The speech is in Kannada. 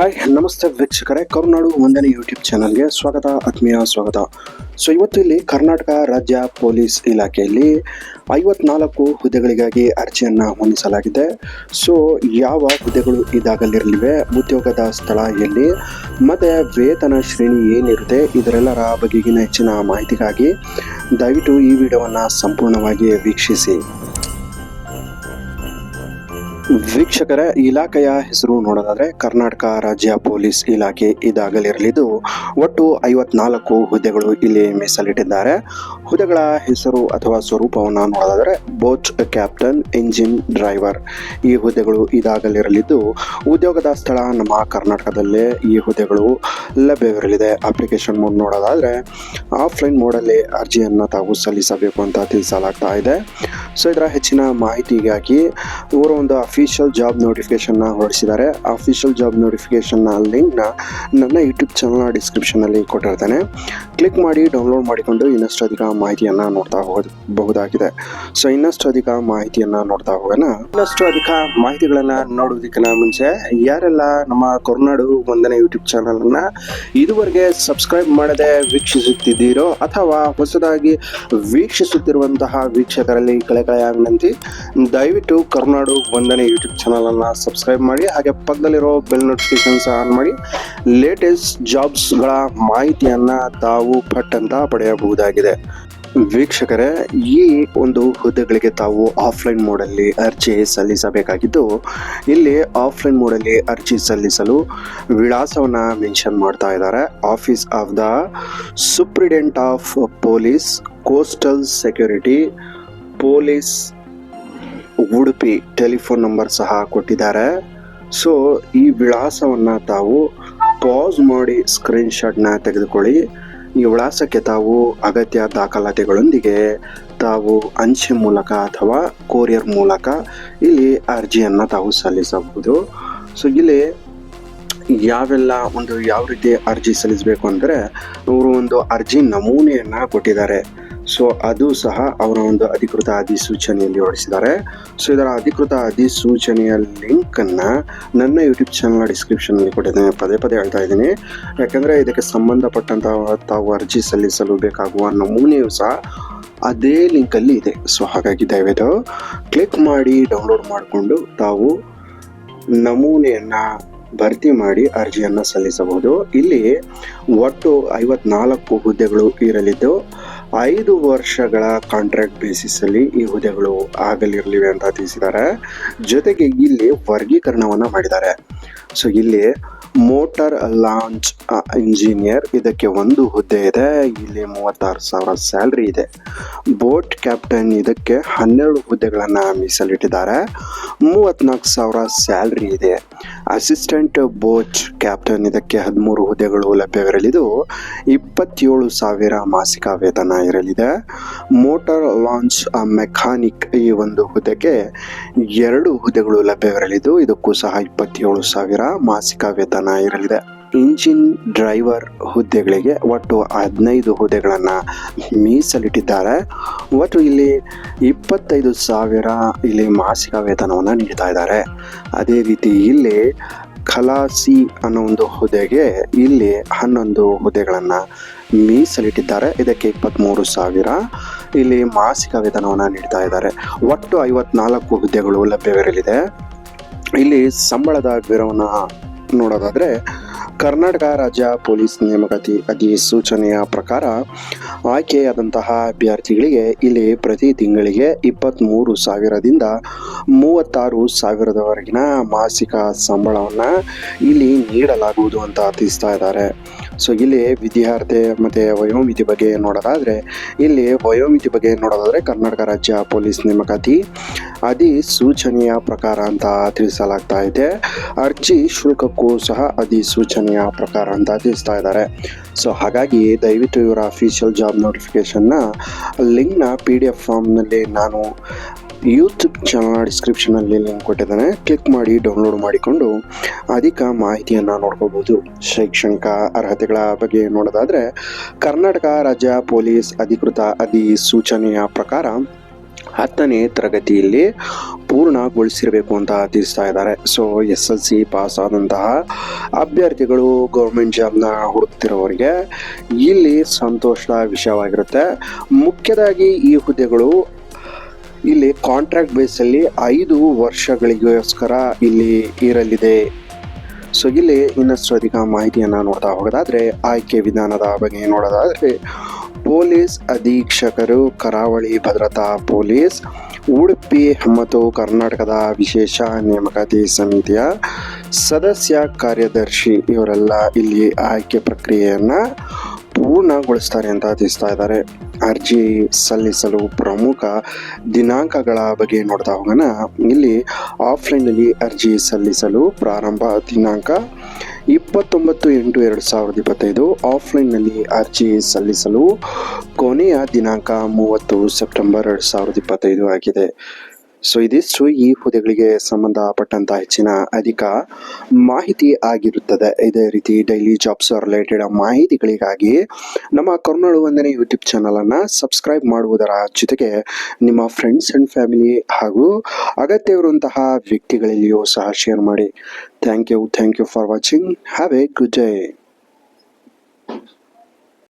ಹಾಯ್ ನಮಸ್ತೆ ವೀಕ್ಷಕರೇ. ಕರುನಾಡು ವಂದನೆ ಯೂಟ್ಯೂಬ್ ಚಾನಲ್ಗೆ ಸ್ವಾಗತ, ಆತ್ಮೀಯ ಸ್ವಾಗತ. ಸೊ ಇವತ್ತು ಇಲ್ಲಿ ಕರ್ನಾಟಕ ರಾಜ್ಯ ಪೊಲೀಸ್ ಇಲಾಖೆಯಲ್ಲಿ ಐವತ್ನಾಲ್ಕು ಹುದ್ದೆಗಳಿಗಾಗಿ ಅರ್ಜಿಯನ್ನು ಹೊಂದಿಸಲಾಗಿದೆ. ಸೊ ಯಾವ ಹುದ್ದೆಗಳು ಇದಾಗಲಿರಲಿವೆ, ಉದ್ಯೋಗದ ಸ್ಥಳ ಎಲ್ಲಿ, ಮತ್ತು ವೇತನ ಶ್ರೇಣಿ ಏನಿರುತ್ತೆ, ಇದರೆಲ್ಲರ ಬಗೆಗಿನ ಹೆಚ್ಚಿನ ಮಾಹಿತಿಗಾಗಿ ದಯವಿಟ್ಟು ಈ ವಿಡಿಯೋವನ್ನು ಸಂಪೂರ್ಣವಾಗಿ ವೀಕ್ಷಿಸಿ. ವೀಕ್ಷಕರ, ಇಲಾಖೆಯ ಹೆಸರು ನೋಡೋದಾದ್ರೆ ಕರ್ನಾಟಕ ರಾಜ್ಯ ಪೊಲೀಸ್ ಇಲಾಖೆ ಇದಾಗಲಿರಲಿದ್ದು, ಒಟ್ಟು ಐವತ್ನಾಲ್ಕು ಹುದ್ದೆಗಳು ಇಲ್ಲಿ ಮೀಸಲಿಟ್ಟಿದ್ದಾರೆ. ಹುದ್ದೆಗಳ ಹೆಸರು ಅಥವಾ ಸ್ವರೂಪವನ್ನು ನೋಡೋದಾದ್ರೆ ಬೋಟ್ ಕ್ಯಾಪ್ಟನ್, ಇಂಜಿನ್ ಡ್ರೈವರ್ ಈ ಹುದ್ದೆಗಳು ಇದಾಗಲಿರಲಿದ್ದು, ಉದ್ಯೋಗದ ಸ್ಥಳ ನಮ್ಮ ಕರ್ನಾಟಕದಲ್ಲೇ ಈ ಹುದ್ದೆಗಳು ಲಭ್ಯವಿರಲಿದೆ. ಅಪ್ಲಿಕೇಶನ್ ಮೋಡ್ ನೋಡೋದಾದ್ರೆ ಆಫ್ಲೈನ್ ಮೋಡಲ್ಲಿ ಅರ್ಜಿಯನ್ನು ತಾವು ಸಲ್ಲಿಸಬೇಕು ಅಂತ ತಿಳಿಸಲಾಗ್ತಾ ಇದೆ. ಸೊ ಇದರ ಹೆಚ್ಚಿನ ಮಾಹಿತಿಗಾಗಿ ಇವರು ಒಂದು ಅಫಿಷಿಯಲ್ ಜಾಬ್ ನೋಟಿಫಿಕೇಶನ್ನ ಹೊರಡಿಸಿದ್ದಾರೆ. ಅಫಿಷಿಯಲ್ ಜಾಬ್ ನೋಟಿಫಿಕೇಶನ್ನ ಲಿಂಕ್ನ ನನ್ನ ಯೂಟ್ಯೂಬ್ ಚಾನಲ್ನ ಡಿಸ್ಕ್ರಿಪ್ಷನಲ್ಲಿ ಕೊಟ್ಟಿರ್ತಾನೆ. ಕ್ಲಿಕ್ ಮಾಡಿ ಡೌನ್ಲೋಡ್ ಮಾಡಿಕೊಂಡು ಇನ್ನಷ್ಟು ಅಧಿಕ ಮಾಹಿತಿಯನ್ನು ನೋಡ್ತಾ ಹೋಗಬಹುದಾಗಿದೆ. ಸೊ ಇನ್ನಷ್ಟು ಅಧಿಕ ಮಾಹಿತಿಯನ್ನು ನೋಡ್ತಾ ಹೋಗೋಣ. ಇನ್ನಷ್ಟು ಅಧಿಕ ಮಾಹಿತಿಗಳನ್ನು ನೋಡೋದಕ್ಕಿಂತ ಮುಂಚೆ, ಯಾರೆಲ್ಲ ನಮ್ಮ ಕರುನಾಡು ಒಂದನೇ ಯೂಟ್ಯೂಬ್ ಚಾನಲನ್ನು ಇದುವರೆಗೆ ಸಬ್ಸ್ಕ್ರೈಬ್ ಮಾಡದೆ ವೀಕ್ಷಿಸುತ್ತಿದ್ದೀರೋ ಅಥವಾ ಹೊಸದಾಗಿ ವೀಕ್ಷಿಸುತ್ತಿರುವಂತಹ ವೀಕ್ಷಕರಲ್ಲಿ ಕಳೆಕಳೆಯ ವಿನಂತಿ ದಯವಿಟ್ಟು ಕರುನಾಡು ವಂದನೆ ಯೂಟ್ಯೂಬ್ ಚಾನಲನ್ನು ಸಬ್ಸ್ಕ್ರೈಬ್ ಮಾಡಿ, ಹಾಗೆ ಪಕ್ಕದಲ್ಲಿರೋ ಬೆಲ್ ನೋಟಿಫಿಕೇಶನ್ಸ್ ಆನ್ ಮಾಡಿ ಲೇಟೆಸ್ಟ್ ಜಾಬ್ಸ್ಗಳ ಮಾಹಿತಿಯನ್ನು ತಾವು ಪಟ್ ಅಂತ ಪಡೆಯಬಹುದಾಗಿದೆ. ವೀಕ್ಷಕರೇ, ಈ ಒಂದು ಹುದ್ದೆಗಳಿಗೆ ತಾವು ಆಫ್ಲೈನ್ ಮೋಡಲ್ಲಿ ಅರ್ಜಿ ಸಲ್ಲಿಸಬೇಕಾಗಿದ್ದು, ಇಲ್ಲಿ ಆಫ್ಲೈನ್ ಮೋಡಲ್ಲಿ ಅರ್ಜಿ ಸಲ್ಲಿಸಲು ವಿಳಾಸವನ್ನು ಮೆನ್ಷನ್ ಮಾಡ್ತಾ ಇದ್ದಾರೆ. Office of the superintendent of police coastal security police Udupi telephone number ಸಹ ಕೊಟ್ಟಿದ್ದಾರೆ. ಸೊ ಈ ವಿಳಾಸವನ್ನು ತಾವು ಪಾಸ್ ಮಾಡಿ ಸ್ಕ್ರೀನ್ಶಾಟ್ನ ತೆಗೆದುಕೊಳ್ಳಿ. ಈ ವಿಳಾಸಕ್ಕೆ ತಾವು ಅಗತ್ಯ ದಾಖಲಾತಿಗಳೊಂದಿಗೆ ತಾವು ಅಂಚೆ ಮೂಲಕ ಅಥವಾ ಕೊರಿಯರ್ ಮೂಲಕ ಇಲ್ಲಿ ಅರ್ಜಿಯನ್ನು ತಾವು ಸಲ್ಲಿಸಬಹುದು. ಸೊ ಇಲ್ಲಿ ಯಾವೆಲ್ಲ ಒಂದು ಯಾವ ರೀತಿ ಅರ್ಜಿ ಸಲ್ಲಿಸಬೇಕು ಅಂದರೆ ಅವರು ಒಂದು ಅರ್ಜಿ ನಮೂನೆಯನ್ನು ಕೊಟ್ಟಿದ್ದಾರೆ. ಸೊ ಅದು ಸಹ ಅವರ ಒಂದು ಅಧಿಕೃತ ಅಧಿಸೂಚನೆಯಲ್ಲಿ ಹೊರಡಿಸಿದ್ದಾರೆ. ಸೊ ಇದರ ಅಧಿಕೃತ ಅಧಿಸೂಚನೆಯ ಲಿಂಕನ್ನು ನನ್ನ ಯೂಟ್ಯೂಬ್ ಚಾನಲ್ ಡಿಸ್ಕ್ರಿಪ್ಷನಲ್ಲಿ ಕೊಟ್ಟಿದ್ದೇನೆ. ಪದೇ ಪದೇ ಹೇಳ್ತಾ ಇದ್ದೀನಿ. ಯಾಕೆಂದರೆ ಇದಕ್ಕೆ ಸಂಬಂಧಪಟ್ಟಂತಹ ತಾವು ಅರ್ಜಿ ಸಲ್ಲಿಸಲು ಬೇಕಾಗುವ ನಮೂನೆಯು ಸಹ ಅದೇ ಲಿಂಕಲ್ಲಿ ಇದೆ. ಸೊ ಹಾಗಾಗಿ ದಯವಿಟ್ಟು ಕ್ಲಿಕ್ ಮಾಡಿ, ಡೌನ್ಲೋಡ್ ಮಾಡಿಕೊಂಡು ತಾವು ನಮೂನೆಯನ್ನು ಭರ್ತಿ ಮಾಡಿ ಅರ್ಜಿಯನ್ನು ಸಲ್ಲಿಸಬಹುದು. ಇಲ್ಲಿ ಒಟ್ಟು ಐವತ್ನಾಲ್ಕು ಹುದ್ದೆಗಳು ಇರಲಿದ್ದು ಐದು ವರ್ಷಗಳ ಕಾಂಟ್ರಾಕ್ಟ್ ಬೇಸಿಸಲ್ಲಿ ಈ ಹುದ್ದೆಗಳು ಆಗಲಿರಲಿವೆ ಅಂತ ತಿಳಿಸಿದ್ದಾರೆ. ಜೊತೆಗೆ ಇಲ್ಲಿ ವರ್ಗೀಕರಣವನ್ನು ಮಾಡಿದ್ದಾರೆ. ಸೊ ಇಲ್ಲಿ ಮೋಟಾರ್ ಲಾಂಚ್ ಇಂಜಿನಿಯರ್ ಇದಕ್ಕೆ ಒಂದು ಹುದ್ದೆ ಇದೆ. ಇಲ್ಲಿ ಮೂವತ್ತಾರು ಸಾವಿರ ಸ್ಯಾಲ್ರಿ ಇದೆ. ಬೋಟ್ ಕ್ಯಾಪ್ಟನ್ ಇದಕ್ಕೆ ಹನ್ನೆರಡು ಹುದ್ದೆಗಳನ್ನು ಮೀಸಲಿಟ್ಟಿದ್ದಾರೆ. ಮೂವತ್ನಾಲ್ಕು ಸಾವಿರ ಸ್ಯಾಲ್ರಿ ಇದೆ. ಅಸಿಸ್ಟೆಂಟ್ ಬೋಚ್ ಕ್ಯಾಪ್ಟನ್, ಇದಕ್ಕೆ ಹದಿಮೂರು ಹುದ್ದೆಗಳು ಲಭ್ಯವಿರಲಿದ್ದು, ಇಪ್ಪತ್ತೇಳು ಸಾವಿರ ಮಾಸಿಕ ವೇತನ ಇರಲಿದೆ. ಮೋಟಾರ್ ಲಾಂಚ್ ಮೆಕ್ಯಾನಿಕ್ ಈ ಒಂದು ಹುದ್ದೆಗೆ ಎರಡು ಹುದ್ದೆಗಳು ಲಭ್ಯವಿರಲಿದ್ದು, ಇದಕ್ಕೂ ಸಹ ಇಪ್ಪತ್ತೇಳು ಸಾವಿರ ಮಾಸಿಕ ವೇತನ ಇರಲಿದೆ. ಇಂಜಿನ್ ಡ್ರೈವರ್ ಹುದ್ದೆಗಳಿಗೆ ಒಟ್ಟು ಹದಿನೈದು ಹುದ್ದೆಗಳನ್ನು ಮೀಸಲಿಟ್ಟಿದ್ದಾರೆ. ಒಟ್ಟು ಇಲ್ಲಿ ಇಪ್ಪತ್ತೈದು ಸಾವಿರ ಇಲ್ಲಿ ಮಾಸಿಕ ವೇತನವನ್ನು ನೀಡ್ತಾ ಇದ್ದಾರೆ. ಅದೇ ರೀತಿ ಇಲ್ಲಿ ಖಲಾಸಿ ಅನ್ನೋ ಒಂದು ಹುದ್ದೆಗೆ ಇಲ್ಲಿ ಹನ್ನೊಂದು ಹುದ್ದೆಗಳನ್ನು ಮೀಸಲಿಟ್ಟಿದ್ದಾರೆ. ಇದಕ್ಕೆ ಇಪ್ಪತ್ತ್ಮೂರು ಸಾವಿರ ಇಲ್ಲಿ ಮಾಸಿಕ ವೇತನವನ್ನು ನೀಡ್ತಾ ಇದ್ದಾರೆ. ಒಟ್ಟು ಐವತ್ನಾಲ್ಕು ಹುದ್ದೆಗಳು ಲಭ್ಯವಿರಲಿದೆ. ಇಲ್ಲಿ ಸಂಬಳದ ವಿವರವನ್ನು ನೋಡೋದಾದರೆ ಕರ್ನಾಟಕ ರಾಜ್ಯ ಪೊಲೀಸ್ ನೇಮಕಾತಿ ಅಧಿಸೂಚನೆಯ ಪ್ರಕಾರ ಆಯ್ಕೆಯಾದಂತಹ ಅಭ್ಯರ್ಥಿಗಳಿಗೆ ಇಲ್ಲಿ ಪ್ರತಿ ತಿಂಗಳಿಗೆ ಇಪ್ಪತ್ತ್ಮೂರು ಸಾವಿರದಿಂದ ಮೂವತ್ತಾರು ಸಾವಿರದವರೆಗಿನ ಮಾಸಿಕ ಸಂಬಳವನ್ನು ಇಲ್ಲಿ ನೀಡಲಾಗುವುದು ಅಂತ ತಿಳಿಸ್ತಾ ಇದ್ದಾರೆ. ಸೊ ಇಲ್ಲಿ ವಿದ್ಯಾರ್ಥಿ ಮತ್ತು ವಯೋಮಿತಿ ಬಗ್ಗೆ ನೋಡೋದಾದರೆ, ಇಲ್ಲಿ ವಯೋಮಿತಿ ಬಗ್ಗೆ ನೋಡೋದಾದರೆ ಕರ್ನಾಟಕ ರಾಜ್ಯ ಪೊಲೀಸ್ ನೇಮಕಾತಿ ಅಧಿಸೂಚನೆಯ ಪ್ರಕಾರ ಅಂತ ತಿಳಿಸಲಾಗ್ತಾ ಇದೆ. ಅರ್ಜಿ ಶುಲ್ಕಕ್ಕೂ ಸಹ ಅಧಿಸೂಚನೆಯ ಪ್ರಕಾರ ಅಂತ ತಿಳಿಸ್ತಾ ಇದ್ದಾರೆ. ಸೊ ಹಾಗಾಗಿ ದಯವಿಟ್ಟು ಇವರ ಅಫಿಷಿಯಲ್ ಜಾಬ್ ನೋಟಿಫಿಕೇಷನ್ನ ಲಿಂಕ್ನ ಪಿ ಡಿ ಎಫ್ ಫಾರ್ಮ್ನಲ್ಲಿ ನಾನು ಯೂಟ್ಯೂಬ್ ಚಾನಲ್ ಡಿಸ್ಕ್ರಿಪ್ಷನಲ್ಲಿ ಲಿಂಕ್ ಕೊಟ್ಟಿದ್ದೇನೆ. ಕ್ಲಿಕ್ ಮಾಡಿ ಡೌನ್ಲೋಡ್ ಮಾಡಿಕೊಂಡು ಅಧಿಕ ಮಾಹಿತಿಯನ್ನು ನೋಡ್ಕೋಬೋದು. ಶೈಕ್ಷಣಿಕ ಅರ್ಹತೆಗಳ ಬಗ್ಗೆ ನೋಡೋದಾದರೆ ಕರ್ನಾಟಕ ರಾಜ್ಯ ಪೊಲೀಸ್ ಅಧಿಕೃತ ಅಧಿಸೂಚನೆಯ ಪ್ರಕಾರ ಹತ್ತನೇ ತರಗತಿಯಲ್ಲಿ ಪೂರ್ಣಗೊಳಿಸಿರಬೇಕು ಅಂತ ತಿಳಿಸ್ತಾ ಇದ್ದಾರೆ. So S L C pass ಆದಂತಹ ಅಭ್ಯರ್ಥಿಗಳು ಗೌರ್ಮೆಂಟ್ ಜಾಬ್ನ ಹುಡುಕ್ತಿರೋರಿಗೆ ಇಲ್ಲಿ ಸಂತೋಷದ ವಿಷಯವಾಗಿರುತ್ತೆ. ಮುಖ್ಯದಾಗಿ ಈ ಹುದ್ದೆಗಳು ಇಲ್ಲಿ ಕಾಂಟ್ರಾಕ್ಟ್ ಬೇಸಲ್ಲಿ ಐದು ವರ್ಷಗಳಿಗೋಸ್ಕರ ಇಲ್ಲಿ ಇರಲಿದೆ. ಸೊ ಇಲ್ಲಿ ಇನ್ನಷ್ಟು ಅಧಿಕ ಮಾಹಿತಿಯನ್ನು ನೋಡ್ತಾ ಹೋಗೋದಾದರೆ, ಆಯ್ಕೆ ವಿಧಾನದ ಬಗ್ಗೆ ನೋಡೋದಾದ್ರೆ ಪೊಲೀಸ್ ಅಧೀಕ್ಷಕರು, ಕರಾವಳಿ ಭದ್ರತಾ ಪೊಲೀಸ್, ಉಡುಪಿ ಮತ್ತು ಕರ್ನಾಟಕದ ವಿಶೇಷ ನೇಮಕಾತಿ ಸಮಿತಿಯ ಸದಸ್ಯ ಕಾರ್ಯದರ್ಶಿ ಇವರೆಲ್ಲ ಇಲ್ಲಿ ಆಯ್ಕೆ ಪ್ರಕ್ರಿಯೆಯನ್ನು ಪೂರ್ಣಗೊಳಿಸ್ತಾರೆ ಅಂತ ತಿಳಿಸ್ತಾ ಇದ್ದಾರೆ. ಅರ್ಜಿ ಸಲ್ಲಿಸಲು ಪ್ರಮುಖ ದಿನಾಂಕಗಳ ಬಗ್ಗೆ ನೋಡ್ತಾ ಹೋಗೋಣ. ಇಲ್ಲಿ ಆಫ್ಲೈನಲ್ಲಿ ಅರ್ಜಿ ಸಲ್ಲಿಸಲು ಪ್ರಾರಂಭ ದಿನಾಂಕ ಇಪ್ಪತ್ತೊಂಬತ್ತು ಎಂಟು ಎರಡು ಸಾವಿರದ ಇಪ್ಪತ್ತೈದು. ಆಫ್ಲೈನ್ನಲ್ಲಿ ಅರ್ಜಿ ಸಲ್ಲಿಸಲು ಕೊನೆಯ ದಿನಾಂಕ ಮೂವತ್ತು ಸೆಪ್ಟೆಂಬರ್ ಎರಡು ಸಾವಿರದ ಇಪ್ಪತ್ತೈದು ಆಗಿದೆ. ಸೊ ಇದಿಷ್ಟು ಈ ಹುದ್ದೆಗಳಿಗೆ ಸಂಬಂಧಪಟ್ಟಂತ ಹೆಚ್ಚಿನ ಅಧಿಕ ಮಾಹಿತಿ ಆಗಿರುತ್ತದೆ. ಇದೇ ರೀತಿ ಡೈಲಿ ಜಾಬ್ಸ್ ರಿಲೇಟೆಡ್ ಮಾಹಿತಿಗಳಿಗಾಗಿ ನಮ್ಮ ಕರುನಾಡು ವಂದನೆ ಯೂಟ್ಯೂಬ್ ಚಾನಲನ್ನು ಸಬ್ಸ್ಕ್ರೈಬ್ ಮಾಡುವುದರ ಜೊತೆಗೆ ನಿಮ್ಮ ಫ್ರೆಂಡ್ಸ್ ಆ್ಯಂಡ್ ಫ್ಯಾಮಿಲಿ ಹಾಗೂ ಅಗತ್ಯವಿರುವಂತಹ ವ್ಯಕ್ತಿಗಳಲ್ಲಿಯೂ ಸಹ ಶೇರ್ ಮಾಡಿ. Thank you thank you for watching have a good day